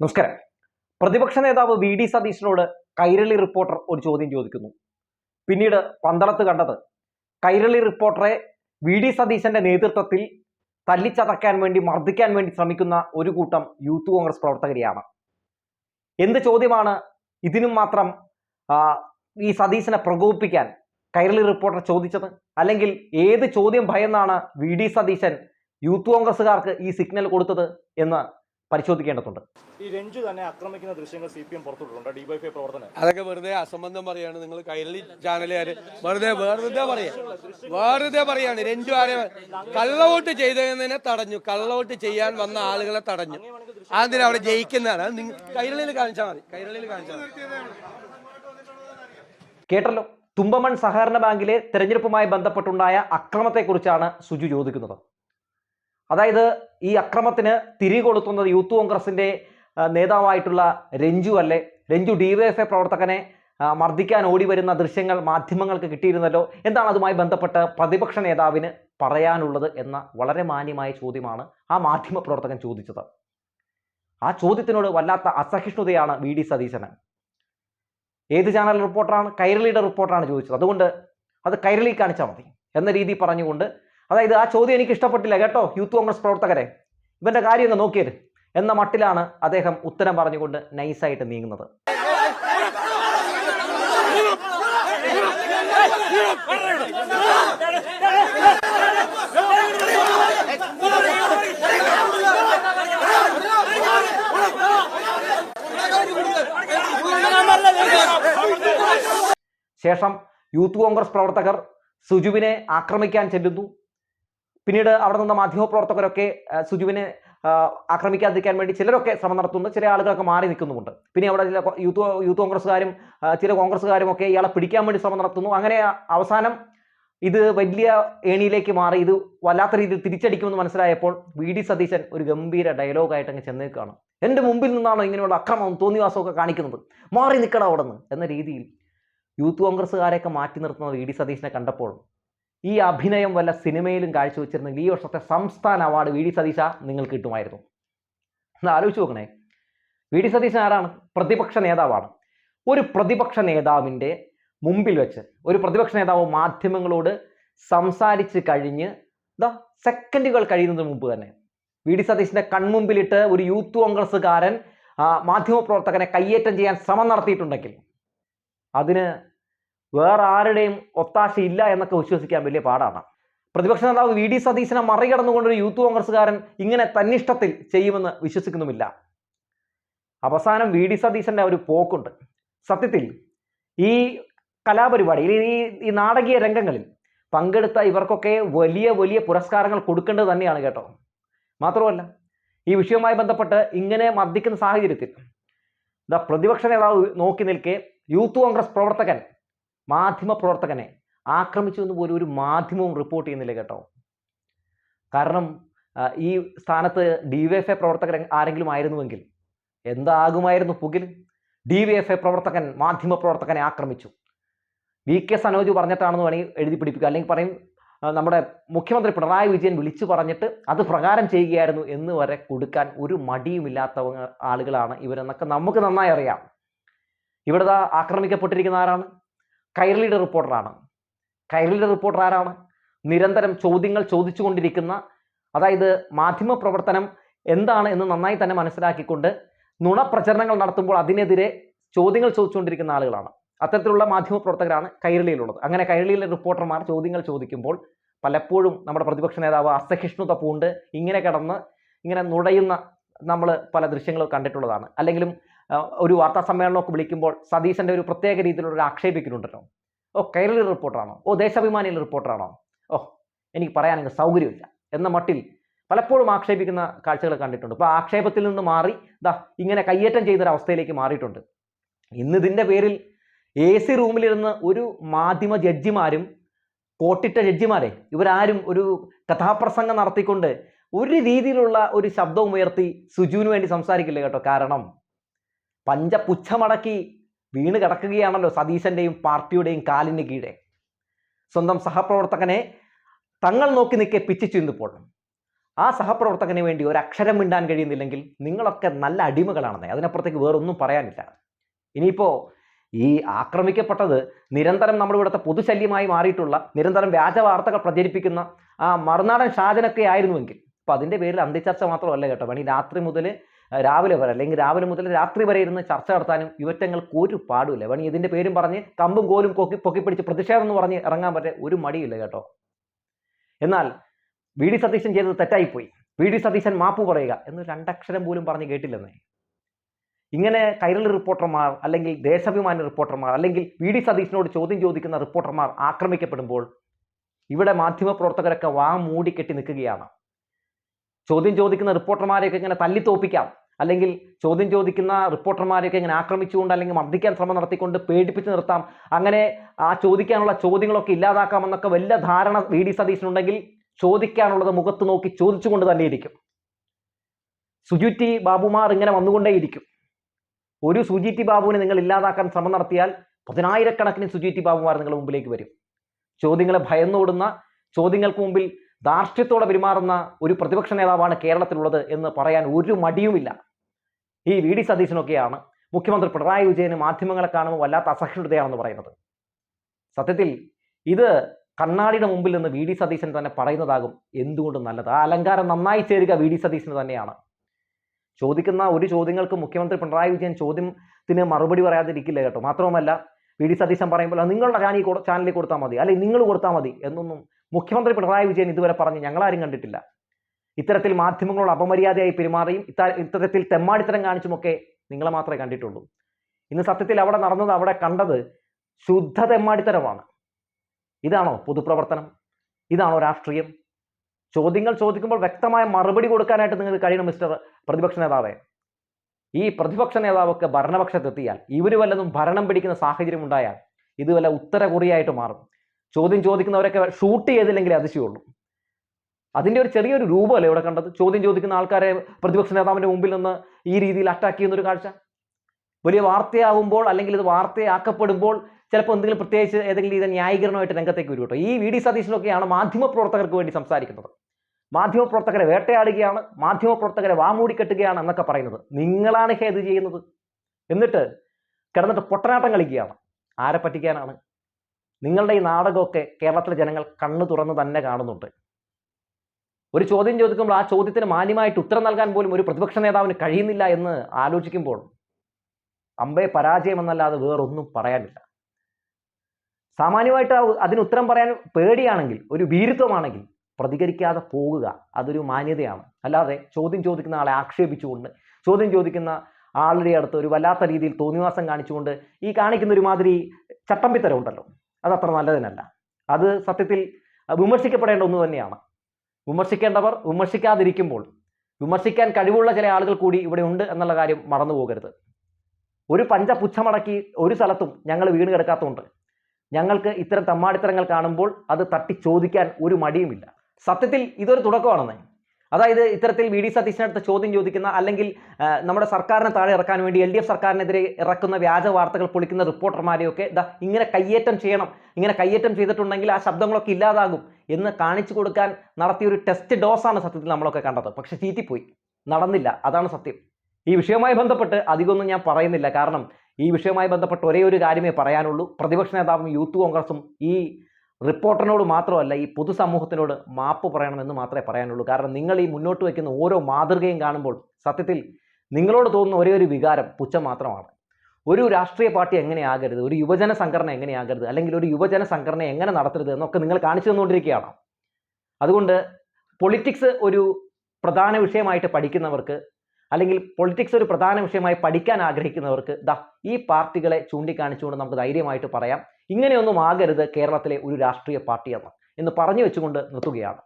നമസ്കാരം. പ്രതിപക്ഷ നേതാവ് വി ഡി സതീശനോട് കൈരളി റിപ്പോർട്ടർ ഒരു ചോദ്യം ചോദിക്കുന്നു. പിന്നീട് പന്തളത്ത് കണ്ടത് കൈരളി റിപ്പോർട്ടറെ വി ഡി സതീശന്റെ നേതൃത്വത്തിൽ തല്ലിച്ചതക്കാൻ വേണ്ടി മർദ്ദിക്കാൻ വേണ്ടി ശ്രമിക്കുന്ന ഒരു കൂട്ടം യൂത്ത് കോൺഗ്രസ് പ്രവർത്തകരെയാണ്. എന്ത് ചോദ്യമാണ്? ഇതിനും മാത്രം ഈ സതീശനെ പ്രകോപിപ്പിക്കാൻ കൈരളി റിപ്പോർട്ടർ ചോദിച്ചത്? അല്ലെങ്കിൽ ഏത് ചോദ്യം ഭയന്നാണ് വി ഡി സതീശൻ യൂത്ത് കോൺഗ്രസ്സുകാർക്ക് ഈ സിഗ്നൽ കൊടുത്തത് എന്ന് പരിശോധിക്കേണ്ടതുണ്ട്. ഈ രഞ്ജു തന്നെ ആക്രമിക്കുന്ന ദൃശ്യങ്ങൾ സി പി എം പുറത്തുവിട്ടുണ്ട് ഡിവൈഫൈ പ്രവർത്തനം. അതൊക്കെ വെറുതെ അസംബന്ധം പറയാണ് നിങ്ങൾ കൈരളി ചാനലുകാര് വെറുതെ വെറുതെ പറയാ. വെറുതെ പറയാണ്. രഞ്ജു ആരെ കള്ളവോട്ട് ചെയ്തതിനെ തടഞ്ഞു. കള്ളവോട്ട് ചെയ്യാൻ വന്ന ആളുകളെ തടഞ്ഞു. അതിന് അവിടെ ജയിക്കുന്നതാണ്? അത് നിങ്ങൾ കൈരളിയിൽ കാണിച്ചാൽ മതി. കൈരളിയിൽ കാണിച്ചാൽ കേട്ടല്ലോ. തുമ്പമൺ സഹകരണ ബാങ്കിലെ തെരഞ്ഞെടുപ്പുമായി ബന്ധപ്പെട്ടുണ്ടായ അക്രമത്തെക്കുറിച്ചാണ് സുജു ചോദിക്കുന്നത്. അതായത് ഈ അക്രമത്തിന് കൊളുത്തുന്നത് യൂത്ത് കോൺഗ്രസിന്റെ നേതാവായിട്ടുള്ള രഞ്ജു അല്ലേ? രഞ്ജു ഡിവൈഎഫ്ഐ പ്രവർത്തകനെ മർദ്ദിക്കാൻ ഓടി വരുന്ന ദൃശ്യങ്ങൾ മാധ്യമങ്ങൾക്ക് കിട്ടിയിരുന്നല്ലോ. എന്താണ് അതുമായി ബന്ധപ്പെട്ട് പ്രതിപക്ഷ നേതാവിന് പറയാനുള്ളത് എന്ന വളരെ മാന്യമായ ചോദ്യമാണ് ആ മാധ്യമ പ്രവർത്തകൻ ചോദിച്ചത്. ആ ചോദ്യത്തിനോട് വല്ലാത്ത അസഹിഷ്ണുതയാണ് വി ഡി സതീശന് ഏത് ചാനൽ റിപ്പോർട്ടറാണ്? കൈരളിയുടെ റിപ്പോർട്ടറാണ് ചോദിച്ചത്. അതുകൊണ്ട് അത് കൈരളി കാണിച്ചാൽ മതി. എന്ന രീതി പറഞ്ഞുകൊണ്ട് അതായത് ആ ചോദ്യം എനിക്ക് ഇഷ്ടപ്പെട്ടില്ല കേട്ടോ യൂത്ത് കോൺഗ്രസ് പ്രവർത്തകരെ. ഇവന്റെ കാര്യം ഒന്ന് നോക്കിയത്. എന്ന മട്ടിലാണ് അദ്ദേഹം ഉത്തരം പറഞ്ഞുകൊണ്ട് നൈസായിട്ട് നീങ്ങുന്നത്. ശേഷം യൂത്ത് കോൺഗ്രസ് പ്രവർത്തകർ സുജുവിനെ ആക്രമിക്കാൻ ചെല്ലുന്നു. പിന്നീട് അവിടെ നിന്ന് മാധ്യമപ്രവർത്തകരൊക്കെ പ്രവർത്തകരൊക്കെ സുജുവിനെ ആക്രമിക്കാതിരിക്കാൻ വേണ്ടി ചിലരൊക്കെ ശ്രമം നടത്തുന്നുണ്ട് ചില ആളുകളൊക്കെ മാറി നിൽക്കുന്നുമുണ്ട്. പിന്നെ അവിടെ ചില യൂത്ത് യൂത്ത് കോൺഗ്രസ്സുകാരും ചില കോൺഗ്രസ്സുകാരും ഒക്കെ ഇയാളെ പിടിക്കാൻ വേണ്ടി ശ്രമം നടത്തുന്നു. അങ്ങനെ അവസാനം ഇത് വലിയ ഏണിയിലേക്ക് മാറി. ഇത് വല്ലാത്ത രീതിയിൽ തിരിച്ചടിക്കുമെന്ന് മനസ്സിലായപ്പോൾ വി ഡി സതീശൻ ഒരു ഗംഭീര ഡയലോഗായിട്ട് അങ്ങ് ചെന്നേക്കാണ്. എന്റെ മുമ്പിൽ നിന്നാണോ ഇങ്ങനെയുള്ള അക്രമവും തോന്നിവാസമൊക്കെ കാണിക്കുന്നത്? മാറി നിൽക്കണം അവിടെ നിന്ന് എന്ന രീതിയിൽ യൂത്ത് കോൺഗ്രസ്സുകാരെയൊക്കെ മാറ്റി നിർത്തുന്ന വി ഡി സതീശനെ കണ്ടപ്പോൾ ഈ അഭിനയം വല്ല സിനിമയിലും കാഴ്ചവെച്ചിരുന്നെങ്കിൽ ഈ വർഷത്തെ സംസ്ഥാന അവാർഡ് വി ഡി സതീശ നിങ്ങൾക്ക് കിട്ടുമായിരുന്നു. ഒന്ന് ആലോചിച്ച് നോക്കണേ. വി ഡി സതീശൻ ആരാണ്? പ്രതിപക്ഷ നേതാവാണ്. ഒരു പ്രതിപക്ഷ നേതാവിന്റെ മുമ്പിൽ വെച്ച് ഒരു പ്രതിപക്ഷ നേതാവ് മാധ്യമങ്ങളോട് സംസാരിച്ച് കഴിഞ്ഞ് ദാ സെക്കൻഡുകൾ കഴിയുന്നതിന് മുമ്പ് തന്നെ വി ഡി സതീശിന്റെ കൺമുമ്പിലിട്ട് ഒരു യൂത്ത് കോൺഗ്രസ്സുകാരൻ മാധ്യമപ്രവർത്തകനെ കയ്യേറ്റം ചെയ്യാൻ ശ്രമം നടത്തിയിട്ടുണ്ടെങ്കിൽ അതിന് വേറെ ആരുടെയും ഒത്താശ ഇല്ല എന്നൊക്കെ വിശ്വസിക്കാൻ വലിയ പാടാണ്. പ്രതിപക്ഷ നേതാവ് വി ഡി സതീശനെ മറികടന്നുകൊണ്ട് ഒരു യൂത്ത് കോൺഗ്രസ്സുകാരൻ ഇങ്ങനെ തന്നിഷ്ടത്തിൽ ചെയ്യുമെന്ന് വിശ്വസിക്കുന്നുമില്ല. അവസാനം വി ഡി സതീശന്റെ ഒരു പോക്കുണ്ട്. സത്യത്തിൽ ഈ കലാപരിപാടിയിൽ ഈ ഈ നാടകീയ രംഗങ്ങളിൽ പങ്കെടുത്ത ഇവർക്കൊക്കെ വലിയ വലിയ പുരസ്കാരങ്ങൾ കൊടുക്കേണ്ടത് തന്നെയാണ് കേട്ടോ. മാത്രമല്ല ഈ വിഷയവുമായി ബന്ധപ്പെട്ട് ഇങ്ങനെ മർദ്ദിക്കുന്ന സാഹചര്യത്തിൽ ദാ പ്രതിപക്ഷ നേതാവ് നോക്കി നിൽക്കെ യൂത്ത് കോൺഗ്രസ് പ്രവർത്തകൻ മാധ്യമ പ്രവർത്തകനെ ആക്രമിച്ചു എന്ന് പോലും ഒരു മാധ്യമവും റിപ്പോർട്ട് ചെയ്യുന്നില്ല കേട്ടോ. കാരണം ഈ സ്ഥാനത്ത് ഡി വി എഫ് എ പ്രവർത്തകർ ആരെങ്കിലും ആയിരുന്നുവെങ്കിൽ എന്താകുമായിരുന്നു പുകിൽ? ഡി വി എഫ് എ പ്രവർത്തകൻ മാധ്യമ പ്രവർത്തകനെ ആക്രമിച്ചു. വി കെ സനോജ് പറഞ്ഞിട്ടാണെന്ന് വേണമെങ്കിൽ എഴുതി പിടിപ്പിക്കുക. അല്ലെങ്കിൽ പറയും നമ്മുടെ മുഖ്യമന്ത്രി പിണറായി വിജയൻ വിളിച്ചു പറഞ്ഞിട്ട് അത് പ്രകാരം ചെയ്യുകയായിരുന്നു എന്ന് വരെ കൊടുക്കാൻ ഒരു മടിയുമില്ലാത്ത ആളുകളാണ് ഇവരെന്നൊക്കെ നമുക്ക് നന്നായി അറിയാം. ഇവിടെ ആക്രമിക്കപ്പെട്ടിരിക്കുന്ന ആരാണ്? കൈരളിയുടെ റിപ്പോർട്ടറാണ്. കൈരളിയുടെ റിപ്പോർട്ടർ ആരാണ്? നിരന്തരം ചോദ്യങ്ങൾ ചോദിച്ചുകൊണ്ടിരിക്കുന്ന അതായത് മാധ്യമ പ്രവർത്തനം എന്താണ് എന്ന് നന്നായി തന്നെ മനസ്സിലാക്കിക്കൊണ്ട് നുണപ്രചരണങ്ങൾ നടത്തുമ്പോൾ അതിനെതിരെ ചോദ്യങ്ങൾ ചോദിച്ചുകൊണ്ടിരിക്കുന്ന ആളുകളാണ്. അത്തരത്തിലുള്ള മാധ്യമ പ്രവർത്തകരാണ് കൈരളിയിലുള്ളത്. അങ്ങനെ കൈരളിയിലെ റിപ്പോർട്ടർമാർ ചോദ്യങ്ങൾ ചോദിക്കുമ്പോൾ പലപ്പോഴും നമ്മുടെ പ്രതിപക്ഷ നേതാവ് അസഹിഷ്ണുത പൂണ്ട് ഇങ്ങനെ കിടന്ന് ഇങ്ങനെ നുടയുന്ന നമ്മൾ പല ദൃശ്യങ്ങളും കണ്ടിട്ടുള്ളതാണ്. അല്ലെങ്കിലും ഒരു വാർത്താ സമ്മേളനമൊക്കെ വിളിക്കുമ്പോൾ സതീശന്റെ ഒരു പ്രത്യേക രീതിയിലുള്ള ഒരു ആക്ഷേപിക്കലുണ്ടല്ലോ. ഓ കേരളീയ റിപ്പോർട്ടറാണോ? ഓ ദേശാഭിമാനിയിലെ റിപ്പോർട്ടറാണോ? ഓ എനിക്ക് പറയാനങ്ങ് സൗകര്യമില്ല എന്ന മട്ടിൽ പലപ്പോഴും ആക്ഷേപിക്കുന്ന കാഴ്ചകൾ കണ്ടിട്ടുണ്ട്. അപ്പോൾ ആക്ഷേപത്തിൽ നിന്ന് മാറി ദാ ഇങ്ങനെ കയ്യേറ്റം ചെയ്തൊരവസ്ഥയിലേക്ക് മാറിയിട്ടുണ്ട്. ഇന്ന് ഇതിന്റെ പേരിൽ എ സി റൂമിലിരുന്ന് ഒരു മാധ്യമ ജഡ്ജിമാരും കോട്ടിട്ട ജഡ്ജിമാരെ ഇവരാരും ഒരു കഥാപ്രസംഗം നടത്തിക്കൊണ്ട് ഒരു രീതിയിലുള്ള ഒരു ശബ്ദവും ഉയർത്തി സുജുവിന് വേണ്ടി സംസാരിക്കില്ല കേട്ടോ. കാരണം പഞ്ചപുച്ഛമടക്കി വീണ് കിടക്കുകയാണല്ലോ സതീശന്റെയും പാർട്ടിയുടെയും കാലിന് കീഴെ. സ്വന്തം സഹപ്രവർത്തകനെ തങ്ങൾ നോക്കി നിൽക്കെ പിച്ചു ചിന്തിപ്പോൾ. ആ സഹപ്രവർത്തകന് വേണ്ടി ഒരു അക്ഷരം മിണ്ടാൻ കഴിയുന്നില്ലെങ്കിൽ നിങ്ങളൊക്കെ നല്ല അടിമകളാണെന്നേ. അതിനപ്പുറത്തേക്ക് വേറൊന്നും പറയാനില്ല. ഇനിയിപ്പോൾ ഈ ആക്രമിക്കപ്പെട്ടത് നിരന്തരം നമ്മുടെ ഇവിടുത്തെ പൊതുശല്യമായി മാറിയിട്ടുള്ള നിരന്തരം വ്യാജ വാർത്തകൾ പ്രചരിപ്പിക്കുന്ന ആ മറുനാടൻ ഷാജനൊക്കെ ആയിരുന്നുവെങ്കിൽ. അപ്പം അതിന്റെ പേരിൽ അന്ത്യചർച്ച മാത്രമല്ല കേട്ടോ. വേണമെങ്കിൽ രാത്രി മുതൽ രാവിലെ വരെ അല്ലെങ്കിൽ രാവിലെ മുതൽ രാത്രി വരെ ഇരുന്ന് ചർച്ച നടത്താനും യുവറ്റങ്ങൾക്ക് ഒരു പാടുമില്ല വേണി ഇതിന്റെ പേരും പറഞ്ഞ് കമ്പും കോലും പൊക്കി പൊക്കിപ്പിടിച്ച് പ്രതിഷേധം എന്ന് പറഞ്ഞ് ഇറങ്ങാൻ പറ്റേ ഒരു മടിയില്ല കേട്ടോ. എന്നാൽ വി ഡി സതീശൻ ചെയ്തത് തെറ്റായിപ്പോയി. വി ഡി സതീശൻ മാപ്പ് പറയുക എന്ന് രണ്ടക്ഷരം പോലും പറഞ്ഞ് കേട്ടില്ലെന്നേ. ഇങ്ങനെ കൈരളി റിപ്പോർട്ടർമാർ അല്ലെങ്കിൽ ദേശാഭിമാനി റിപ്പോർട്ടർമാർ അല്ലെങ്കിൽ വി ഡി സതീശനോട് ചോദ്യം ചോദിക്കുന്ന റിപ്പോർട്ടർമാർ ആക്രമിക്കപ്പെടുമ്പോൾ ഇവിടെ മാധ്യമപ്രവർത്തകരൊക്കെ വാ മൂടി കെട്ടി നിൽക്കുകയാണ്. ചോദ്യം ചോദിക്കുന്ന റിപ്പോർട്ടർമാരെയൊക്കെ ഇങ്ങനെ തല്ലിത്തോപ്പിക്കാം അല്ലെങ്കിൽ ചോദ്യം ചോദിക്കുന്ന റിപ്പോർട്ടർമാരെയൊക്കെ ഇങ്ങനെ ആക്രമിച്ചുകൊണ്ട് അല്ലെങ്കിൽ മർദ്ദിക്കാൻ ശ്രമം നടത്തിക്കൊണ്ട് പേടിപ്പിച്ച് നിർത്താം. അങ്ങനെ ആ ചോദിക്കാനുള്ള ചോദ്യങ്ങളൊക്കെ ഇല്ലാതാക്കാമെന്നൊക്കെ വലിയ ധാരണ വി ഡി സതീശനുണ്ടെങ്കിൽ ചോദിക്കാനുള്ളത് മുഖത്ത് നോക്കി ചോദിച്ചുകൊണ്ട് തന്നെ ഇരിക്കും സുജുറ്റി ബാബുമാർ ഇങ്ങനെ വന്നുകൊണ്ടേയിരിക്കും. ഒരു സുജിറ്റി ബാബുവിനെ നിങ്ങൾ ഇല്ലാതാക്കാൻ ശ്രമം നടത്തിയാൽ പതിനായിരക്കണക്കിന് സുജിറ്റി ബാബുമാർ നിങ്ങളുടെ മുമ്പിലേക്ക് വരും. ചോദ്യങ്ങളെ ഭയന്നോടുന്ന ചോദ്യങ്ങൾക്ക് മുമ്പിൽ ധാർഷ്ട്യത്തോടെ പെരുമാറുന്ന ഒരു പ്രതിപക്ഷ നേതാവാണ് കേരളത്തിലുള്ളത് എന്ന് പറയാൻ ഒരു മടിയുമില്ല. ഈ വി. ഡി. സതീശനൊക്കെയാണ് മുഖ്യമന്ത്രി പിണറായി വിജയന് മാധ്യമങ്ങളെ കാണുമ്പോൾ വല്ലാത്ത അസഹിഷ്ണുതയാണെന്ന് പറയുന്നത്. സത്യത്തിൽ ഇത് കണ്ണാടിയുടെ മുമ്പിൽ നിന്ന് വി. ഡി. സതീശൻ തന്നെ പറയുന്നതാകും എന്തുകൊണ്ടും നല്ലത്. ആ അലങ്കാരം നന്നായി ചേരുക വി. ഡി. സതീശന് തന്നെയാണ്. ചോദിക്കുന്ന ഒരു ചോദ്യങ്ങൾക്ക് മുഖ്യമന്ത്രി പിണറായി വിജയൻ ചോദ്യത്തിന് മറുപടി പറയാതിരിക്കില്ല കേട്ടോ. മാത്രവുമല്ല വി. ഡി. സതീശൻ പറയുമ്പോൾ നിങ്ങളുടെ ചാനൽ ചാനലിൽ കൊടുത്താൽ മതി അല്ലെങ്കിൽ നിങ്ങൾ കൊടുത്താൽ മതി എന്നൊന്നും മുഖ്യമന്ത്രി പിണറായി വിജയൻ ഇതുവരെ പറഞ്ഞ് ഞങ്ങളാരും കണ്ടിട്ടില്ല. ഇത്തരത്തിൽ മാധ്യമങ്ങളോട് അപമര്യാദയായി പെരുമാറിയും ഇത്ത- ഇത്തരത്തിൽ തെമ്മാടിത്തരം കാണിച്ചുമൊക്കെ നിങ്ങളെ മാത്രമേ കണ്ടിട്ടുള്ളൂ. ഇന്ന് സത്യത്തിൽ അവിടെ നടന്നത് അവിടെ കണ്ടത് ശുദ്ധ തെമ്മാടിത്തരമാണ്. ഇതാണോ പൊതുപ്രവർത്തനം? ഇതാണോ രാഷ്ട്രീയം? ചോദ്യങ്ങൾ ചോദിക്കുമ്പോൾ വ്യക്തമായ മറുപടി കൊടുക്കാനായിട്ട് നിങ്ങൾക്ക് കഴിയണം മിസ്റ്റർ പ്രതിപക്ഷ നേതാവേ. ഈ പ്രതിപക്ഷ നേതാവൊക്കെ ഭരണപക്ഷത്തെത്തിയാൽ ഇവർ വല്ലതും ഭരണം പിടിക്കുന്ന സാഹചര്യം ഉണ്ടായാൽ ഇത് വല്ല ഉത്തര മാറും. ചോദ്യം ചോദിക്കുന്നവരൊക്കെ ഷൂട്ട് ചെയ്തില്ലെങ്കിൽ അതിശയുള്ളൂ അതിന്റെ ഒരു ചെറിയൊരു രൂപമല്ലേ ഇവിടെ കണ്ടത്? ചോദ്യം ചോദിക്കുന്ന ആൾക്കാരെ പ്രതിപക്ഷ നേതാവിന്റെ മുമ്പിൽ നിന്ന് ഈ രീതിയിൽ അറ്റാക്ക് ചെയ്യുന്നൊരു കാഴ്ച. വലിയ വാർത്തയാകുമ്പോൾ അല്ലെങ്കിൽ ഇത് വാർത്തയാക്കപ്പെടുമ്പോൾ ചിലപ്പോൾ എന്തെങ്കിലും പ്രത്യേകിച്ച് ഏതെങ്കിലും രീതി ന്യായീകരണമായിട്ട് രംഗത്തേക്ക് വരും കേട്ടോ. ഈ വി ഡി സതീശനൊക്കെയാണ് മാധ്യമപ്രവർത്തകർക്ക് വേണ്ടി സംസാരിക്കുന്നത്. മാധ്യമപ്രവർത്തകരെ വേട്ടയാടുകയാണ് മാധ്യമപ്രവർത്തകരെ വാമൂടിക്കെട്ടുകയാണ് എന്നൊക്കെ പറയുന്നത്. നിങ്ങളാണ് ഹേത് ചെയ്യുന്നത്. എന്നിട്ട് കിടന്നിട്ട് പൊട്ടനാട്ടം കളിക്കുകയാണ്. ആരെ പറ്റിക്കാനാണ്? നിങ്ങളുടെ ഈ നാടകമൊക്കെ കേരളത്തിലെ ജനങ്ങൾ കണ്ണു തുറന്ന് തന്നെ കാണുന്നുണ്ട്. ഒരു ചോദ്യം ചോദിക്കുമ്പോൾ ആ ചോദ്യത്തിന് മാന്യമായിട്ട് ഉത്തരം നൽകാൻ പോലും ഒരു പ്രതിപക്ഷ നേതാവിന് കഴിയുന്നില്ല എന്ന് ആലോചിക്കുമ്പോൾ അമ്പേ പരാജയമെന്നല്ലാതെ വേറൊന്നും പറയാനില്ല. സാമാന്യമായിട്ട് അതിന് ഉത്തരം പറയാൻ പേടിയാണെങ്കിൽ ഒരു ഭീരുത്വമാണെങ്കിൽ പ്രതികരിക്കാതെ പോകുക അതൊരു മാന്യതയാണ്. അല്ലാതെ ചോദ്യം ചോദിക്കുന്ന ആളെ ആക്ഷേപിച്ചുകൊണ്ട് ചോദ്യം ചോദിക്കുന്ന ആളുടെ അടുത്ത് ഒരു വല്ലാത്ത രീതിയിൽ തോന്നിവാസം കാണിച്ചുകൊണ്ട് ഈ കാണിക്കുന്ന ഒരുമാതിരി ചട്ടമ്പിത്തരം ഉണ്ടല്ലോ. അതത്ര നല്ലതിനല്ല. അത് സത്യത്തിൽ വിമർശിക്കപ്പെടേണ്ട ഒന്ന് തന്നെയാണ്. വിമർശിക്കേണ്ടവർ വിമർശിക്കാതിരിക്കുമ്പോൾ വിമർശിക്കാൻ കഴിവുള്ള ചില ആളുകൾ കൂടി ഇവിടെ ഉണ്ട് എന്നുള്ള കാര്യം മറന്നു പോകരുത്. ഒരു പഞ്ച പുച്ഛമടക്കി ഒരു സ്ഥലത്തും ഞങ്ങൾ വീണ് കിടക്കാത്തതുകൊണ്ട് ഞങ്ങൾക്ക് ഇത്തരം തമ്മാടിത്തരങ്ങൾ കാണുമ്പോൾ അത് തട്ടി ചോദിക്കാൻ ഒരു മടിയുമില്ല. സത്യത്തിൽ ഇതൊരു തുടക്കമാണെന്ന്. അതായത് ഇത്തരത്തിൽ വി ഡി സതീശനടുത്ത് ചോദ്യം ചോദിക്കുന്ന അല്ലെങ്കിൽ നമ്മുടെ സർക്കാരിനെ താഴെ ഇറക്കാൻ വേണ്ടി എൽ ഡി എഫ് സർക്കാരിനെതിരെ ഇറക്കുന്ന വ്യാജ വാർത്തകൾ പൊളിക്കുന്ന റിപ്പോർട്ടർമാരെയൊക്കെ ദാ ഇങ്ങനെ കയ്യേറ്റം ചെയ്യണം ഇങ്ങനെ കയ്യേറ്റം ചെയ്തിട്ടുണ്ടെങ്കിൽ ആ ശബ്ദങ്ങളൊക്കെ ഇല്ലാതാകും എന്ന് കാണിച്ചു കൊടുക്കാൻ നടത്തിയ ഒരു ടെസ്റ്റ് ഡോസാണ് സത്യത്തിൽ നമ്മളൊക്കെ കണ്ടത്. പക്ഷെ ചീറ്റിപ്പോയി നടന്നില്ല. അതാണ് സത്യം. ഈ വിഷയവുമായി ബന്ധപ്പെട്ട് അധികമൊന്നും ഞാൻ പറയുന്നില്ല. കാരണം ഈ വിഷയവുമായി ബന്ധപ്പെട്ട് ഒരേ ഒരു കാര്യമേ പറയാനുള്ളൂ. പ്രതിപക്ഷ നേതാവും യൂത്ത് കോൺഗ്രസും ഈ റിപ്പോർട്ടറിനോട് മാത്രമല്ല ഈ പൊതുസമൂഹത്തിനോട് മാപ്പ് പറയണമെന്ന് മാത്രമേ പറയാനുള്ളൂ. കാരണം നിങ്ങൾ ഈ മുന്നോട്ട് വയ്ക്കുന്ന ഓരോ മാതൃകയും കാണുമ്പോൾ സത്യത്തിൽ നിങ്ങളോട് തോന്നുന്ന ഒരേ ഒരു വികാരം പുച്ഛം മാത്രമാണ്. ഒരു രാഷ്ട്രീയ പാർട്ടി എങ്ങനെയാകരുത് ഒരു യുവജന സംഘടന എങ്ങനെയാകരുത് അല്ലെങ്കിൽ ഒരു യുവജന സംഘടന എങ്ങനെ നടത്തരുത് എന്നൊക്കെ നിങ്ങൾ കാണിച്ചു തന്നുകൊണ്ടിരിക്കുകയാണ്. അതുകൊണ്ട് പൊളിറ്റിക്സ് ഒരു പ്രധാന വിഷയമായിട്ട് പഠിക്കുന്നവർക്ക് അല്ലെങ്കിൽ പൊളിറ്റിക്സ് ഒരു പ്രധാന വിഷയമായി പഠിക്കാൻ ആഗ്രഹിക്കുന്നവർക്ക് ദാ ഈ പാർട്ടികളെ ചൂണ്ടിക്കാണിച്ചുകൊണ്ട് നമുക്ക് ധൈര്യമായിട്ട് പറയാം. ഇങ്ങനെയൊന്നും ആകരുത് കേരളത്തിലെ ഒരു രാഷ്ട്രീയ പാർട്ടി എന്ന് എന്ന് പറഞ്ഞു വെച്ചുകൊണ്ട് നിർത്തുകയാണ്.